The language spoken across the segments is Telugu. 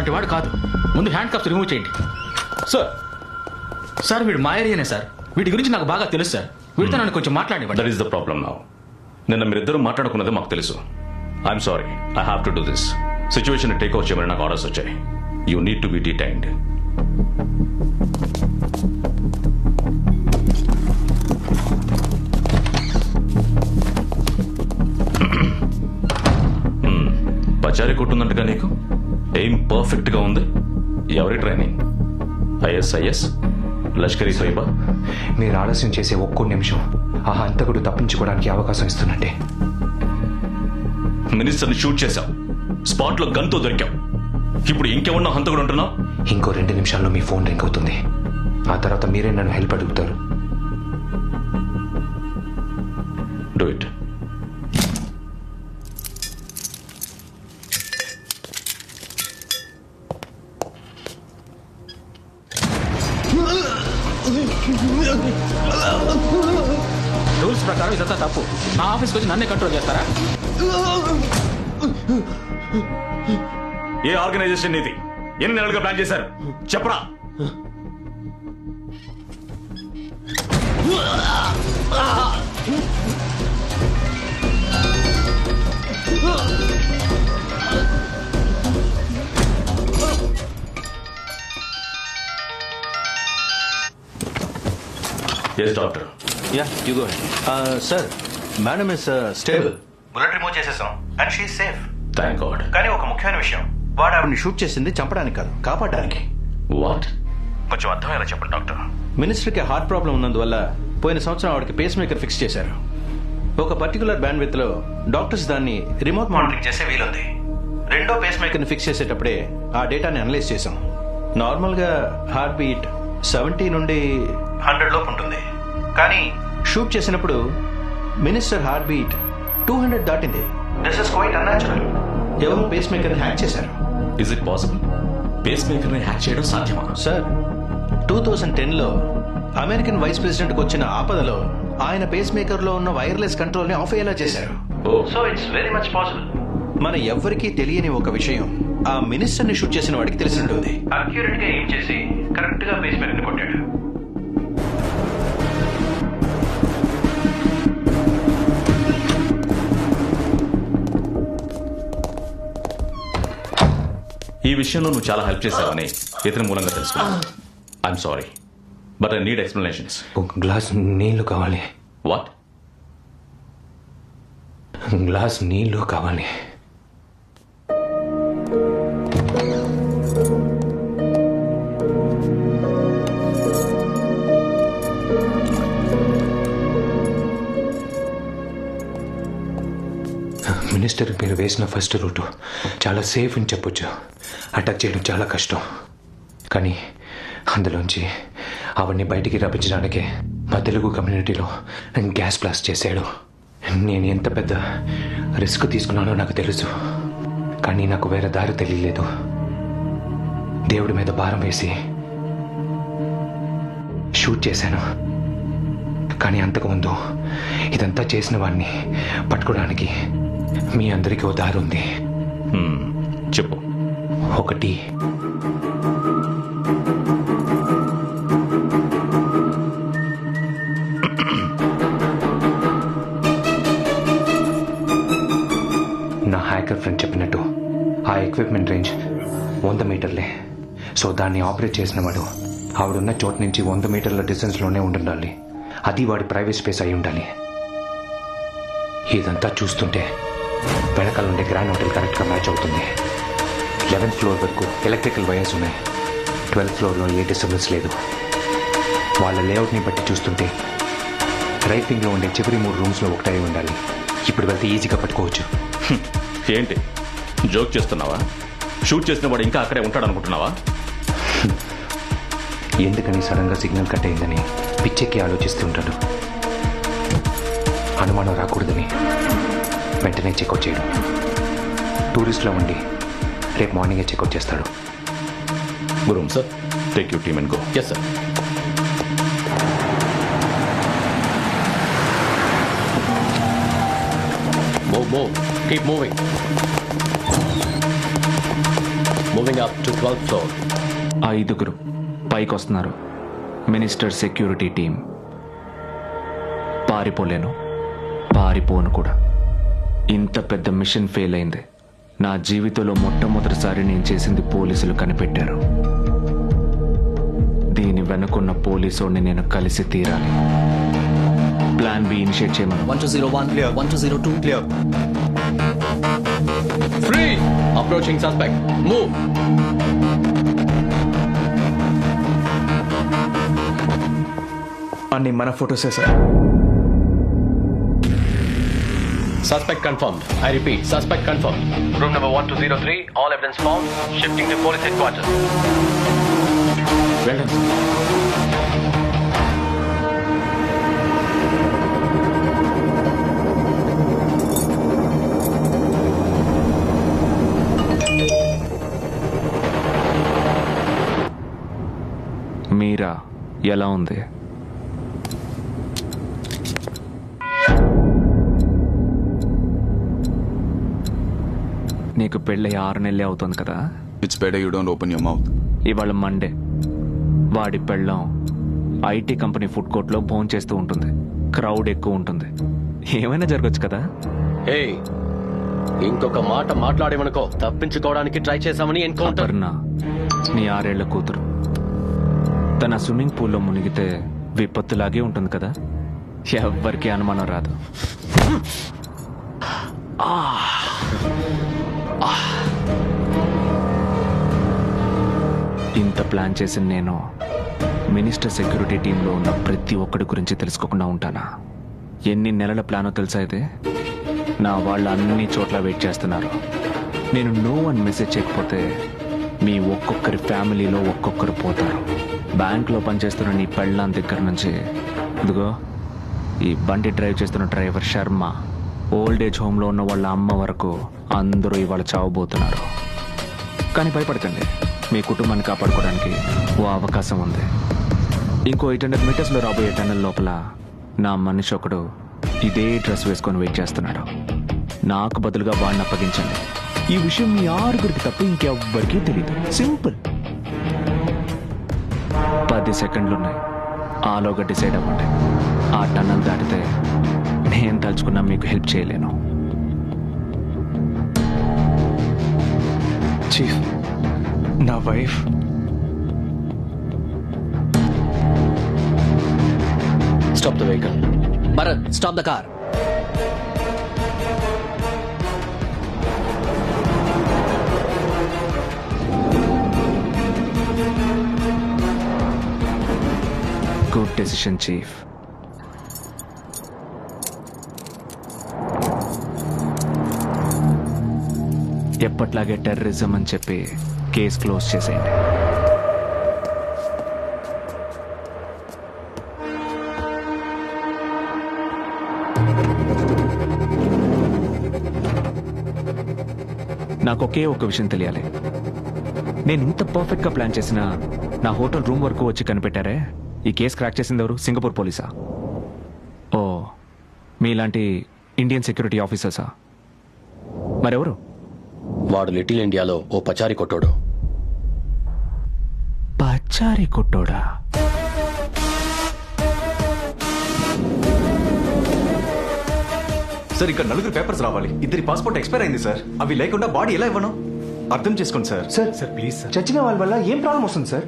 అలాంటి వాడు కాదు. ముందు హ్యాండ్ కప్స్ రిమూవ్ చేయండి. సార్ సార్ వీడు మా ఏరియానే సార్ వీటి గురించి నాకు బాగా తెలుసు సార్ వీడితో నన్ను కొంచెం మాట్లాడివ్వండి that is the problem now నిన్న మీరిద్దరూ మాట్లాడుకున్నది మాకు తెలుసు. I'm sorry I have to do this situation take over చేయమని నాకు ఆర్డర్స్ వచ్చాయి. You need to be detained పచారీ కొట్టుందంటగా నీకు? ఎయిమ్ పర్ఫెక్ట్గా ఉంది. ఎవరి ట్రైనింగ్ ఐఎస్ఐఎస్ లష్కరీ తోయిబా మీరు ఆలస్యం చేసే ఒక్కో నిమిషం. ఆ హంతకుడు తప్పించుకోవడానికి అవకాశం ఇస్తున్నట్టే. మినిస్టర్ని షూట్ చేశాం. స్పాట్లో గన్తో దొరికాం. ఇప్పుడు ఇంకెవన్నా హంతకుడు ఉంటున్నావు ఇంకో రెండు నిమిషాల్లో మీ ఫోన్ రింగ్ అవుతుంది. ఆ తర్వాత మీరే నన్ను హెల్ప్ అడుగుతారు. డూ ఇట్ రూల్స్ ప్రకారం ఇదంతా తప్పు. నా ఆఫీస్కి వచ్చి నన్నే కంట్రోల్ చేస్తారా? ఏ ఆర్గనైజేషన్ ఇది ఎన్ని నెలలుగా ప్లాన్ చేశారు? చెప్పరా. Yes doctor ya you go sir madam is stable bullet remove చేసేసాం and she safe thank God కానీ ఒక ముఖ్యమైన విషయం వాడు ఆవిడని షూట్ చేసింది చంపడానికి కాదు కాపాడడానికి. వాట్ కొంచెం అర్థమయ్యేలా చెప్పండి డాక్టర్. మినిస్టర్కి హార్ట్ ప్రాబ్లం ఉన్నందువల్ల పోయిన సంవత్సరం ఆవిడకి పేస్ మేకర్ ఫిక్స్ చేశారు. ఒక పర్టికులర్ బ్యాండ్ విత్లో డాక్టర్స్ దాన్ని రిమోట్ మానిటరింగ్ చేసే వీలుంది. రెండో పేస్ మేకర్ని ఫిక్స్ చేసేటప్పుడే ఆ డేటాని అనలైజ్ చేసాం నార్మల్గా హార్ట్ బీట్ సెవెంటీ నుండి హండ్రెడ్ లోపు ఉంటుంది. కానీ షూట్ చేసినప్పుడు minister heart beat two hundred దాటింది. దిస్ ఇస్ క్వైట్ అన్యాచురల్ ఎవరు పేస్ మేకర్ హ్యాక్ చేశారు? ఇస్ ఇట్ పాసిబుల్ పేస్ మేకర్ని హ్యాక్ చేయడం సాధ్యమా? సార్ టూ థౌజండ్ టెన్లో అమెరికన్ వైస్ ప్రెసిడెంట్కి వచ్చిన ఆపదలో ఆయన పేస్ మేకర్లో ఉన్న వైర్లెస్ కంట్రోల్ని ఆఫ్ అయ్యేలా చేశారు. So it's very much possible మన ఎవ్వరికీ తెలియని ఒక విషయం ఆ మినిస్టర్ని షూట్ చేసిన వాడికి తెలిసి ఉంటుంది. అక్యూరేట్గా ఏం చేసి కరెక్ట్గా పేస్ మేకర్ని కొట్టాడు. ఈ విషయంలో నువ్వు చాలా హెల్ప్ చేశావని ఇతని మూలంగా తెలుసుకున్నాను I'm sorry but I need explanations ఒక గ్లాస్ నీళ్ళు కావాలి. వాట్ గ్లాస్ నీళ్ళు కావాలి. మినిస్టర్ మీరు వేసిన ఫస్ట్ రూటు చాలా సేఫ్ అని చెప్పొచ్చు. అటాక్ చేయడం చాలా కష్టం. కానీ అందులోంచి అవన్నీ బయటికి రప్పించడానికే మా తెలుగు కమ్యూనిటీలో గ్యాస్ బ్లాస్ట్ చేశాడు. నేను ఎంత పెద్ద రిస్క్ తీసుకున్నానో నాకు తెలుసు. కానీ నాకు వేరే దారి తెలియలేదు. దేవుడి మీద భారం వేసి షూట్ చేశాను. కానీ అంతకుముందు ఇదంతా చేసిన వాడిని పట్టుకోవడానికి మీ అందరికీ ఓ దారి ఉంది. చెప్పు. ఒకటి. నా హ్యాకర్ ఫ్రెండ్ చెప్పినట్టు ఆ ఎక్విప్మెంట్ రేంజ్ వంద మీటర్లే. సో దాన్ని ఆపరేట్ చేసిన వాడు ఆవిడున్న చోటు నుంచి వంద మీటర్ల డిస్టెన్స్లోనే ఉండాలి అది వాడి ప్రైవేట్ స్పేస్ అయి ఉండాలి. ఇదంతా చూస్తుంటే వెనకాల ఉండే గ్రాండ్ హోటల్ కరెక్ట్గా మ్యాచ్ అవుతుంది. లెవెన్త్ ఫ్లోర్ వరకు ఎలక్ట్రికల్ వైర్స్ ఉన్నాయి. ట్వెల్త్ ఫ్లోర్లో ఏ డిస్టర్బెన్స్ లేదు. వాళ్ళ లేఅవుట్ని బట్టి చూస్తుంటే రైట్ వింగ్లో ఉండే చివరి మూడు రూమ్స్లో ఒకటై ఉండాలి. ఇప్పుడు వెళ్తే ఈజీగా పట్టుకోవచ్చు. ఏంటి? జోక్ చేస్తున్నావా? షూట్ చేసిన వాడు ఇంకా అక్కడే ఉంటాడు అనుకుంటున్నావా ఎందుకని సడన్గా సిగ్నల్ కట్ అయిందని పిచ్చెక్కి ఆలోచిస్తుంటాడు అనుమానం రాకూడదని వెంటనే చెక్అవుట్ చేయడం. టూరిస్ట్లో ఉండి రేపు మార్నింగే చెక్అవుట్ చేస్తాడు. గురు sir take you team and go yes sir move move keep moving Moving up to 12th floor. ఐదుగురు పైకి వస్తున్నారు. మినిస్టర్ సెక్యూరిటీ టీం పారిపోలేను. పారిపోను కూడా. ఇంత పెద్ద మిషన్ ఫెయిల్ అయింది. నా జీవితంలో మొట్టమొదటిసారి నేను చేసింది పోలీసులు కనిపెట్టారు దీని వెనుకున్న పోలీసుని నేను కలిసి తీరాలి ప్లాన్ బి ఇనిషియేట్ చేయమను 1201, 1202. Clear Free! Approaching suspect. Move! అన్ని మన ఫోటోసే sir Suspect confirmed. I repeat, suspect confirmed. Room number 1203, all evidence found. Shifting to police headquarters. వెళ్ళండి సార్ మీరా ఎలా ఉంది నీకు పెళ్ళి ఆరు నెలలే అవుతుంది కదా? It's better you don't open your mouth. ఇవాళ మండే వాడి పెళ్ళం ఐటీ కంపెనీ ఫుడ్ కోర్ట్లో భోన్ చేస్తూ ఉంటుంది. క్రౌడ్ ఎక్కువ ఉంటుంది. ఏమైనా జరగచ్చు కదా? హే ఇంకొక మాట మాట్లాడేమనుకో తప్పించుకోవడానికి ట్రై చేశామని ఎన్కౌంటర్. అపర్ణ నీ ఆరేళ్ళ కూతురు. తన స్విమ్మింగ్ పూల్లో మునిగితే విపత్తులాగే ఉంటుంది కదా? ఎవ్వరికీ అనుమానం రాదు. ఇంత ప్లాన్ చేసిన నేను మినిస్టర్ సెక్యూరిటీ టీంలో ఉన్న ప్రతి ఒక్కడి గురించి తెలుసుకోకుండా ఉంటానా? ఎన్ని నెలల ప్లానో తెలుసా ఇది? నా వాళ్ళు అన్ని చోట్ల వెయిట్ చేస్తున్నారు. నేను నో అని మెసేజ్ చేయకపోతే మీ ఒక్కొక్కరి ఫ్యామిలీలో ఒక్కొక్కరు పోతారు. బ్యాంక్లో పనిచేస్తున్న నీ పెళ్ళాం దగ్గర నుంచి ఇదిగో ఈ బండి డ్రైవ్ చేస్తున్న డ్రైవర్ శర్మ ఓల్డ్ ఏజ్ హోమ్లో ఉన్న వాళ్ళ అమ్మ వరకు అందరూ ఇవాళ చావబోతున్నారు. కానీ భయపడకండి. మీ కుటుంబాన్ని కాపాడుకోవడానికి ఓ అవకాశం ఉంది. ఇంకో ఎయిట్ హండ్రెడ్ మీటర్స్లో రాబోయే టన్నెల్ లోపల నా మనిషి ఒకడు ఇదే డ్రెస్ వేసుకొని వెయిట్ చేస్తున్నాడు. నాకు బదులుగా వాడిని అప్పగించండి. ఈ విషయం మీ ఆరుగురికి తప్ప ఇంకెవ్వరికీ తెలియదు సింపుల్. పది సెకండ్లు ఉన్నాయి ఆలోగా డిసైడ్ అవ్వండి. ఆ టన్నల్ దాటితే నేను తలుచుకున్నా మీకు హెల్ప్ చేయలేను చీఫ్ నా wife Stop the vehicle. Bharat, stop the car. Good decision chief ఎప్పట్లాగే టెర్రరిజం అని చెప్పి కేసు క్లోజ్ చేసేయండి. నాకు ఒకే ఒక విషయం తెలియాలి. నేను ఇంత పర్ఫెక్ట్గా ప్లాన్ చేసిన నా హోటల్ రూమ్ వరకు వచ్చి కనిపెట్టారే? ఈ కేసు క్రాక్ చేసింది ఎవరు? సింగపూర్ పోలీసా? ఓ మీలాంటి ఇండియన్ సెక్యూరిటీ ఆఫీసర్సా? మరెవరు? వాడు లిటిల్ ఇండియాలో ఓ పచారి కొట్టోడు. పచారి కొట్టోడా? సార్ ఇక్కడ నలుగురు పేపర్స్ రావాలి. ఇద్దరి పాస్పోర్ట్ ఎక్స్పైర్ అయింది సార్. అవి లేకుండా బాడీ ఎలా ఇవ్వను? అర్థం చేసుకోండి sir. Sir sir please sir. చచ్చిన వాళ్ళ వల్ల ఏం ప్రాబ్లం వస్తుంది సార్?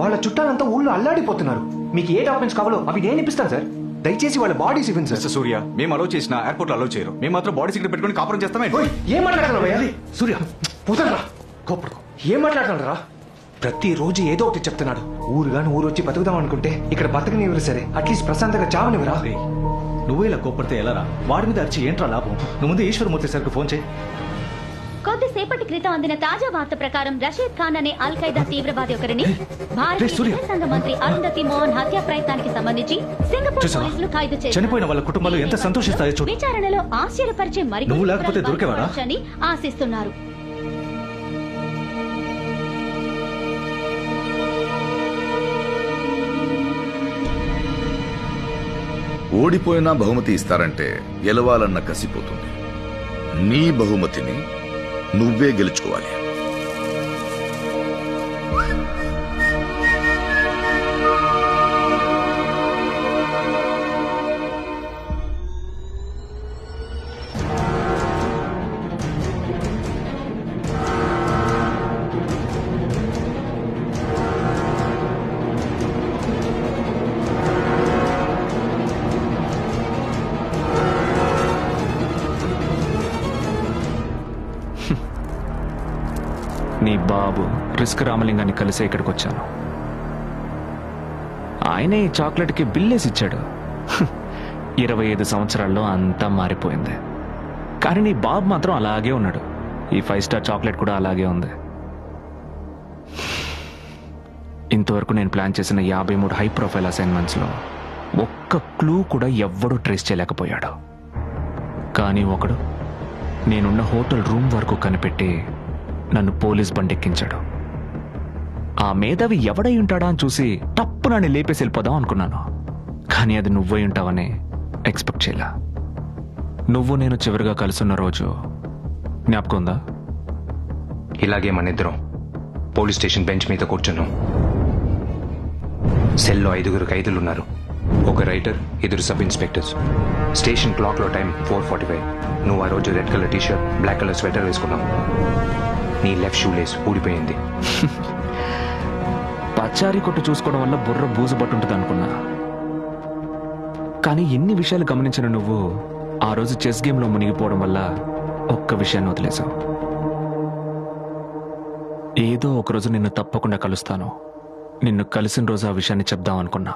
వాళ్ళ చుట్టాలంతా ఊళ్ళో అల్లాడిపోతున్నారు. మీకు ఏ డాక్యుమెంట్స్ కావాలో అవి నేను ఇప్పిస్తాను సార్. దయచేసి వాళ్ళ బాడీస్ ఇవ్వండి సార్ మిస్టర్ సూర్య మేము అలో చేసిన ఎయిర్పోర్ట్ అలో చేయరు. మేము మాత్రం బాడీ సిగరెట్ పెట్టుకొని కాపురం చేస్తామే. ఏం భయ్యా? సూర్య పోతారా కోపడు ఏం మాట్లాడుతున్నారా ప్రతిరోజు ఏదో ఒకటి చెప్తున్నాడు. ఊరు గాని ఊరు వచ్చి బతుకుదాం అనుకుంటే ఇక్కడ బతకనివ్వరు సరే. అట్లీస్ట్ ప్రశాంతంగా చావనివ్వరా? నువ్వు ఇలా కోపడితే ఎలా రా? వాడి మీద అరిచి ఏంట్రా లాభం? నువ్వు ముందు ఈశ్వరమూర్తి సార్కి ఫోన్ చేయి. కొద్దిసేపటి క్రితం అందిన తాజా వార్త ప్రకారం రషీద్ ఖాన్ అనే అల్ ఖైదా తీవ్రవాది ఒకరిని. విదేశాంగ మంత్రి అరుంధతి మోహన్ హత్య ప్రయత్నానికి సంబంధించి సింగపూర్? పోలీసులు ఖైదు చేశారు చనిపోయిన వాళ్ళ కుటుంబాలు ఎంత సంతోషిస్తాయో చూడు. విచారణలో ఆశ్చర్యపరిచే మరి నువ్వు లేకపోతే దొరికేవాడా? ఆశిస్తున్నారు ఓడిపోయినా బహుమతి ఇస్తారంటే గెలవాలన్న కసిపోతుంది నీ బహుమతిని నువ్వే గెలుచుకోవాలి. బాబు రామలింగాన్ని కలిసే ఇక్కడికి వచ్చాను ఆయనే ఈ చాక్లెట్కి బిల్లేసి ఇచ్చాడు. ఇరవై ఐదు సంవత్సరాల్లో అంతా మారిపోయింది. కానీ నీ బాబు మాత్రం అలాగే ఉన్నాడు. ఈ ఫైవ్ స్టార్ చాక్లెట్ కూడా అలాగే ఉంది. ఇంతవరకు నేను ప్లాన్ చేసిన యాభై మూడు హై ప్రొఫైల్ అసైన్మెంట్స్లో ఒక్క క్లూ కూడా ఎవ్వడూ ట్రేస్ చేయలేకపోయాడు. కానీ ఒకడు నేనున్న హోటల్ రూమ్ వరకు కనిపెట్టి నన్ను పోలీస్ బండెక్కించాడు. ఆ మేధావి ఎవడై ఉంటాడా అని చూసి టప్పు నన్ను లేపేసి వెళ్ళిపోదాం అనుకున్నాను. కానీ అది నువ్వై ఉంటావని ఎక్స్పెక్ట్ చేయలా. నువ్వు నేను చివరిగా కలుసున్న రోజు జ్ఞాపకం ఉందా? ఇలాగే మన ఇద్దరం పోలీస్ స్టేషన్ బెంచ్ మీద కూర్చున్నాం. సెల్లో ఐదుగురు ఖైదులు ఉన్నారు ఒక రైటర్ ఇద్దరు సబ్ ఇన్స్పెక్టర్స్. స్టేషన్ క్లాక్లో టైం ఫోర్ ఫార్టీ ఫైవ్. నువ్వు ఆ రోజు red colour t-shirt black colour sweater వేసుకున్నావు. నీ లెఫ్ట్ షూ లేస్ ఊడిపోయింది. పచారీ కొట్టు చూసుకోవడం వల్ల బుర్ర బూజు పట్టుంటుంది అనుకున్నా. కానీ ఎన్ని విషయాలు గమనించిన నువ్వు ఆ రోజు చెస్ గేమ్లో మునిగిపోవడం వల్ల ఒక్క విషయాన్ని వదిలేశావు. ఏదో ఒక రోజు నిన్ను తప్పకుండా కలుస్తాను. నిన్ను కలిసిన రోజు ఆ విషయాన్ని చెప్దాం అనుకున్నా.